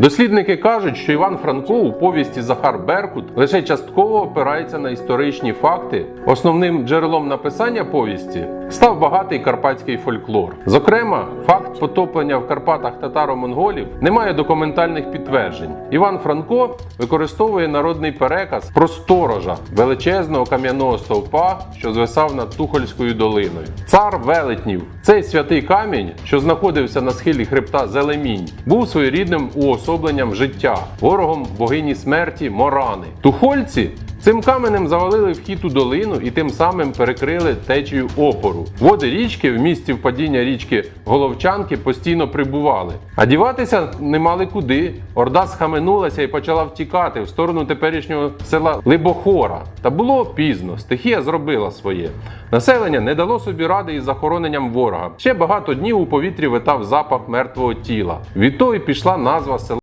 Дослідники кажуть, що Іван Франко у повісті Захар Беркут лише частково опирається на історичні факти. Основним джерелом написання повісті став багатий карпатський фольклор. Зокрема, факт потоплення в Карпатах татаро-монголів не має документальних підтверджень. Іван Франко використовує народний переказ про сторожа величезного кам'яного стовпа, що звисав над Тухольською долиною. Цар велетнів, цей святий камінь, що знаходився на схилі хребта Зелемінь, був своєрідним уособленням життя, ворогом богині смерті Морани. Тухольці Цим каменем завалили вхід у долину і тим самим перекрили течію опору. Води річки в місці впадіння річки Головчанки постійно прибували. А діватися не мали куди. Орда схаменулася і почала втікати в сторону теперішнього села Либохора. Та було пізно, стихія зробила своє. Населення не дало собі ради із захороненням ворога. Ще багато днів у повітрі витав запах мертвого тіла. Відтоді пішла назва села.